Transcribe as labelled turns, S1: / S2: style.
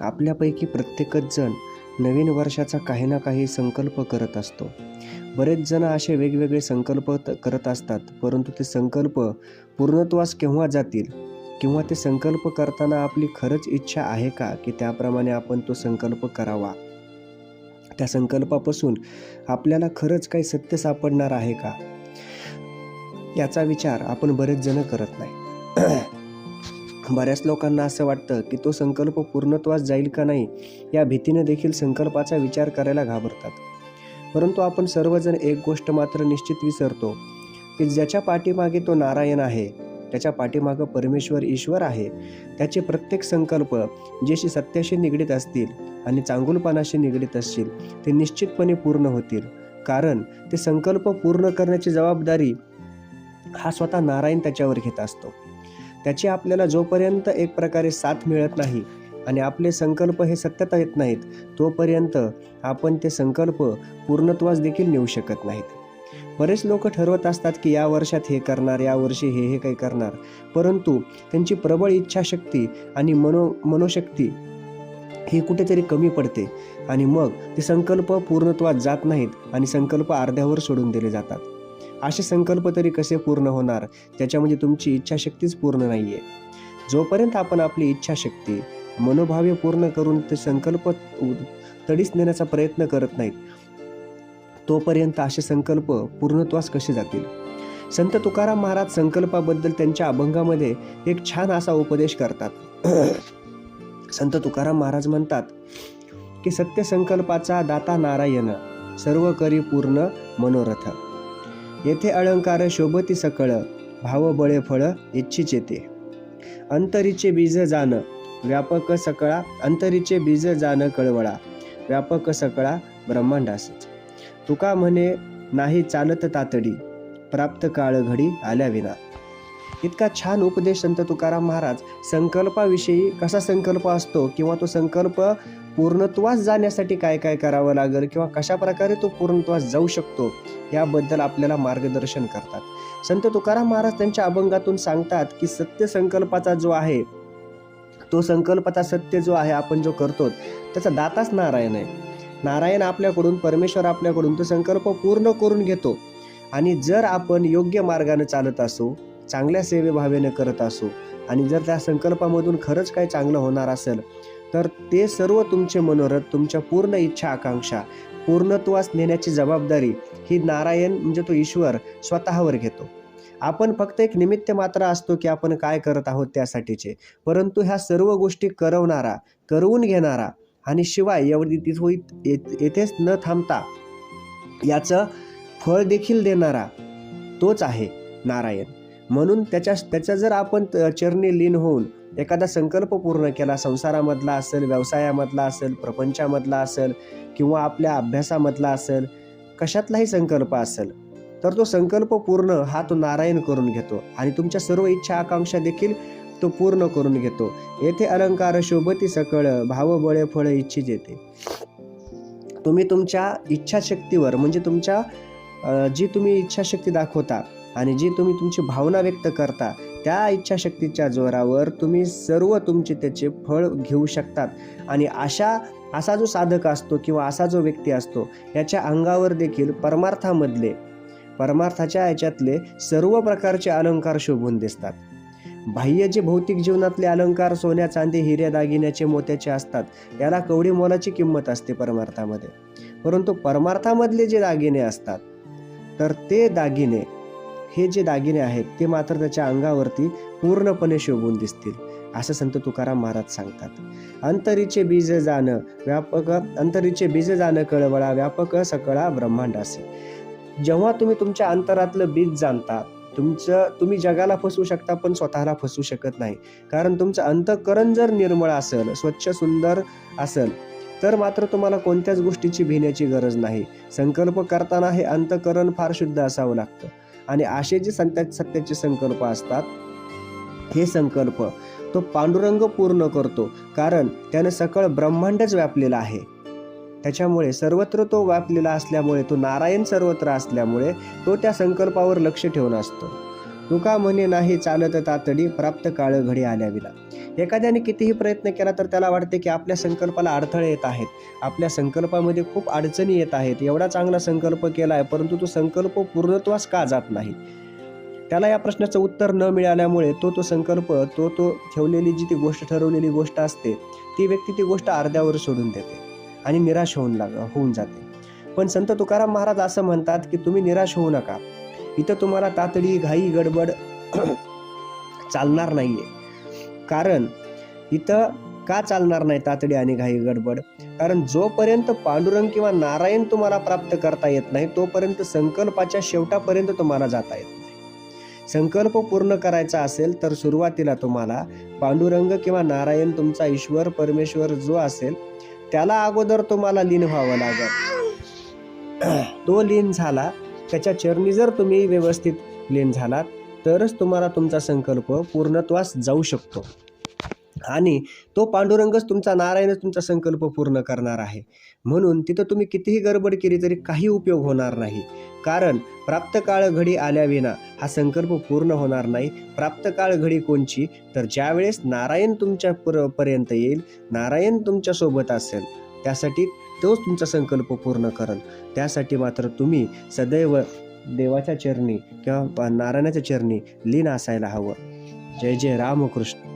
S1: आपल्यापैकी प्रत्येकच जण नवीन वर्षाचा काही ना काही संकल्प करत असतो. बरेच जण असे वेगवेगळे संकल्प करत असतात परंतु ते संकल्प पूर्णत्वास केव्हा जातील? किंवा ते संकल्प करताना आपली खरंच इच्छा आहे का की त्याप्रमाणे आपण तो संकल्प करावा? त्या संकल्पापासून आपल्याला खरंच काही सत्य सापडणार आहे का? याचा विचार आपण बरेच जण करत नाही. बऱ्याच लोकांना असं वाटतं की तो संकल्प पूर्णत्वास जाईल का नाही या भीतीने देखील संकल्पाचा विचार करायला घाबरतात. परंतु आपण सर्वजण एक गोष्ट मात्र निश्चित विसरतो की ज्याच्या पाठीमागे तो नारायण आहे त्याच्या पाठीमागं परमेश्वर ईश्वर आहे त्याचे प्रत्येक संकल्प जेशी सत्याशी निगडीत असतील आणि चांगुलपणाशी निगडीत असतील ते निश्चितपणे पूर्ण होतील. कारण ते संकल्प पूर्ण करण्याची जबाबदारी हा स्वतः नारायण त्याच्यावर घेत असतो. त्याची आपल्याला जोपर्यंत एक प्रकारे साथ मिळत नाही आणि आपले संकल्प हे सत्यता येत नाहीत तोपर्यंत आपण ते संकल्प पूर्णत्वास देखील नेऊ शकत नाहीत. बरेच लोक ठरवत असतात की या वर्षात हे करणार या वर्षी हे हे काही करणार. परंतु त्यांची प्रबळ इच्छाशक्ती आणि मनो मनोशक्ती ही कुठेतरी कमी पडते आणि मग ते संकल्प पूर्णत्वात जात नाहीत आणि संकल्प अर्ध्यावर सोडून दिले जातात. असे संकल्प तरी कसे पूर्ण होणार? त्याच्यामध्ये तुमची इच्छाशक्तीच पूर्ण नाही आहे जोपर्यंत आपण आपली इच्छाशक्ती मनोभाव्य पूर्ण करून ते संकल्प तडीस नेण्याचा प्रयत्न करत नाहीत तोपर्यंत असे संकल्प पूर्णत्वास कसे जातील? संत तुकाराम महाराज संकल्पाबद्दल त्यांच्या अभंगामध्ये एक छान असा उपदेश करतात. संत तुकाराम महाराज म्हणतात की सत्य संकल्पाचा दाता नारायण सर्व करी पूर्ण मनोरथ. येथे अलंकार शोभती सकळ भावबळे फळ इच्छिच येते. अंतरीचे बीज जाण व्यापक सकळा अंतरीचे बीज जाण कळवळा व्यापक सकळा ब्रह्मांडासच. तुका म्हणे नाही चालत तातडी प्राप्त काळ घडी आल्या विना इतका छान उपदेश संत तुकाराम महाराज संकल्पाविषयी कसा संकल्प असतो किंवा तो संकल्प पूर्णत्वास जाण्यासाठी काय काय करावं लागेल किंवा कशा प्रकारे तो पूर्णत्वास जाऊ शकतो याबद्दल आपल्याला मार्गदर्शन करतात. संत तुकाराम महाराज त्यांच्या अभंगातून सांगतात की सत्य संकल्पाचा जो आहे तो संकल्पाचा सत्य जो आहे आपण जो करतो त्याचा दाताच नारायण आहे. नारायण आपल्याकडून परमेश्वर आपल्याकडून तो संकल्प पूर्ण करून घेतो. आणि जर आपण योग्य मार्गाने चालत असू चांगल्या सेवेभावेने करत असू आणि जर त्या संकल्पामधून खरंच काही चांगलं होणार असेल तर ते सर्व तुमचे मनोरथ तुमच्या पूर्ण इच्छा आकांक्षा पूर्णत्वास नेण्याची जबाबदारी ही नारायण म्हणजे तो ईश्वर स्वतःवर घेतो. आपण फक्त एक निमित्त मात्र असतो की आपण काय करत आहोत त्यासाठीचे. परंतु ह्या सर्व गोष्टी करवणारा करवून घेणारा आणि शिवाय एवढी तिथं येथेच न थांबता याचं फळ देखील देणारा तोच आहे नारायण. म्हणून त्याच्या त्याच्या जर आपण त- चरणी लीन होऊन एखादा संकल्प पूर्ण केला संसारामधला असेल व्यवसायामधला असेल प्रपंचामधला असेल किंवा आपल्या अभ्यासामधला असेल कशातलाही संकल्प असेल तर तो संकल्प पूर्ण हा तो नारायण करून घेतो आणि तुमच्या सर्व इच्छा आकांक्षा देखील तो पूर्ण करून घेतो. येथे अलंकार शोभती सकळ भावबळे फळ इच्छित येते. तुम्ही तुमच्या इच्छाशक्तीवर म्हणजे तुमच्या जी तुम्ही इच्छाशक्ती दाखवता आणि जी तुम्ही तुमची भावना व्यक्त करता त्या इच्छाशक्तीच्या जोरावर तुम्ही सर्व तुमचे त्याचे फळ घेऊ शकतात. आणि अशा असा जो साधक असतो किंवा असा जो व्यक्ती असतो याच्या अंगावर देखील परमार्थामधले परमार्थाच्या याच्यातले सर्व प्रकारचे अलंकार शोभून दिसतात. बाह्य जे भौतिक जीवनातले अलंकार सोन्या चांदी हिरे दागिन्याचे मोत्याचे असतात याला कवडी मोलाची किंमत असते परमार्थामध्ये. परंतु परमार्थामधले जे दागिने असतात तर ते दागिने हे जे दागिने आहेत ते मात्र त्याच्या अंगावरती पूर्णपणे शोभून दिसतील असं संत तुकाराम महाराज सांगतात. अंतरीचे बीज जाण व्यापक अंतरीचे बीज जाण कळवळा व्यापक सकळा ब्रह्मांड असे जेव्हा तुम्ही तुमच्या अंतरातलं बीज जाणता तुमचं तुम्ही जगाला फसवू शकता पण स्वतःला फसवू शकत नाही. कारण तुमचं अंतःकरण जर निर्मळ असेल स्वच्छ सुंदर असेल तर मात्र तुम्हाला कोणत्याच गोष्टीची भिण्याची गरज नाही. संकल्प करताना हे अंतःकरण फार शुद्ध असावं लागतं. आणि असे जे सत्या सत्याचे संकल्प असतात हे संकल्प तो पांडुरंग पूर्ण करतो. कारण त्याने सकळ ब्रह्मांडच व्यापलेला आहे. त्याच्यामुळे सर्वत्र तो व्यापलेला असल्यामुळे तो नारायण सर्वत्र असल्यामुळे तो त्या संकल्पावर लक्ष ठेवून असतो. तुका म्हणे नाही चालत तातडी प्राप्त काळ घडी आल्याविला. एखाद्याने कितीही प्रयत्न केला तर त्याला वाटते की आपल्या संकल्पाला अडथळे येत आहेत. आपल्या संकल्पामध्ये खूप अडचणी येत आहेत. एवढा चांगला संकल्प केला आहे परंतु तो संकल्प पूर्णत्वास का जात नाही? त्याला या प्रश्नाचं उत्तर न मिळाल्यामुळे तो तो संकल्प तो तो ठेवलेली जी ती गोष्ट ठरवलेली गोष्ट असते ती व्यक्ती ती गोष्ट अर्ध्यावर सोडून देते आणि निराश होऊन लाग होऊन जाते. पण संत तुकाराम महाराज असं म्हणतात की तुम्ही निराश होऊ नका. इथं तुम्हाला तातडी घाई गडबड चालणार नाहीये. कारण इथं का चालणार नाही तातडी आणि घाई गडबड? कारण जोपर्यंत पांडुरंग किंवा नारायण तुम्हाला प्राप्त करता येत नाही तोपर्यंत संकल्पाच्या शेवटापर्यंत तुम्हाला जाता येत नाही. संकल्प पूर्ण करायचा असेल तर सुरुवातीला तुम्हाला पांडुरंग किंवा नारायण तुमचा ईश्वर परमेश्वर जो असेल त्याला अगोदर तुम्हाला लीन व्हावं लागेल. तो लीन झाला त्याच्या चरणी जर तुम्ही व्यवस्थित लीन झालात तरच तुम्हाला तुमचा संकल्प पूर्णत्वास जाऊ शकतो. आणि तो पांडुरंगच तुमचा नारायणच तुमचा संकल्प पूर्ण करणार आहे. म्हणून तिथं तुम्ही कितीही गडबड केली तरी काही उपयोग होणार नाही. कारण प्राप्त काळ घडी आल्याविना हा संकल्प पूर्ण होणार नाही. प्राप्त काळ घडी कोणची? तर ज्यावेळेस नारायण तुमच्या पर्यंत येईल नारायण तुमच्यासोबत असेल. त्यासाठी तोच तुमचा संकल्प पूर्ण करेल त्यासाठी मात्र तुम्ही सदैव देवाच्या चरणी किंवा नारायणाच्या चरणी लीन असायला हवं. जय जय रामकृष्ण.